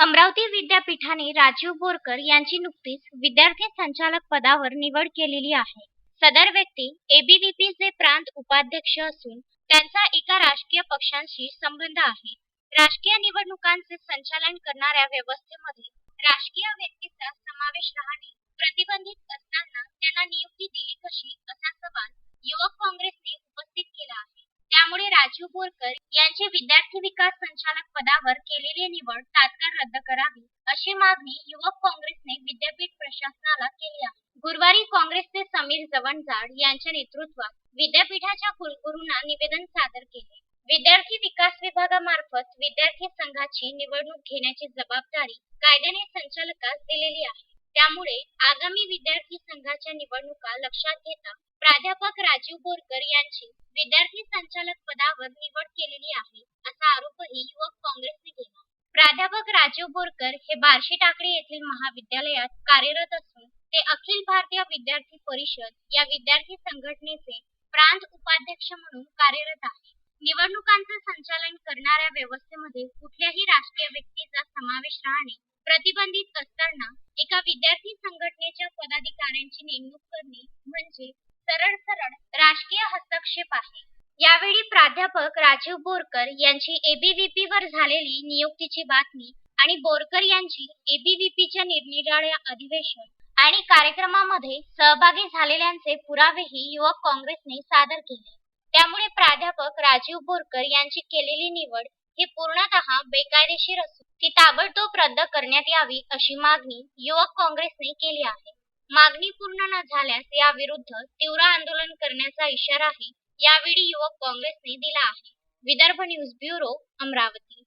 अमरावती विद्यापीठाने राजीव बोरकर यांची नुकतीच विद्यार्थी संचालक पदावर निवड केलेली आहे. सदर व्यक्ती एबीव्हीपीचे प्रांत उपाध्यक्ष असून त्यांचा एका राजकीय पक्षांशी संबंध आहे. राजकीय निवडणुकांचे संचालन करणाऱ्या व्यवस्थेमध्ये राजकीय व्यक्तीचा समावेश राहणे प्रतिबंधित असताना त्यांना नियुक्ती दिली कशी असा सवाल राजू बोरकर यांची विद्यार्थी विकास संचालक पदावर केलेली निवड तात्काळ रद्द करावी अशी मागणी युवक काँग्रेसने विद्यापीठ प्रशासनाला केली आहे. गुरुवारी काँग्रेसचे समीर जवणजाड यांच्या नेतृत्वात विद्यापीठाच्या कुलगुरूंना निवेदन सादर केले. विद्यार्थी विकास विभागामार्फत विद्यार्थी संघाची निवडणूक घेण्याची जबाबदारी कायद्याने संचालकास दिलेली आहे. त्यामुळे आगामी विद्यार्थी संघाच्या निवडणुका लक्षात घेता प्राध्यापक राजीव बोरकर यांची विद्यार्थी संचालक पदावर निवड केलेली आहे असा आरोपही युवक काँग्रेसने केला. प्राध्यापक राजीव बोरकर हे बार्शी टाकळी येथील महाविद्यालयात कार्यरत असून ते अखिल भारतीय विद्यार्थी परिषद या विद्यार्थी संघटनेचे प्रांत उपाध्यक्ष म्हणून कार्यरत आहे. निवडणुकांचं संचालन करणाऱ्या व्यवस्थेमध्ये कुठल्याही राजकीय व्यक्तीचा समावेश राहणे प्रतिबंधित असताना एका विद्यार्थी संघटनेच्या पदाधिकाऱ्यांची नेमणूक करणे म्हणजे सरळ सरळ राजकीय हस्तक्षेप आहे. यावेळी प्राध्यापक राजीव बोरकर यांची एबीव्हीपी वर झालेली नियुक्तीची बातमी आणि बोरकर यांची एबीव्हीपीच्या निरनिराळ्या अधिवेशन आणि कार्यक्रमामध्ये सहभागी झालेल्यांचे पुरावेही युवक काँग्रेसने सादर केले. त्यामुळे प्राध्यापक राजीव बोरकर यांची केलेली निवड ही पूर्णतः बेकायदेशीर असून ती ताबडतोब रद्द करण्यात यावी अशी मागणी युवक काँग्रेसने केली आहे. मागणी पूर्ण न झाल्यास याविरुद्ध तीव्र आंदोलन करण्याचा इशाराही यावेळी युवक काँग्रेसने दिला आहे. Vidarbha news bureau Amravati.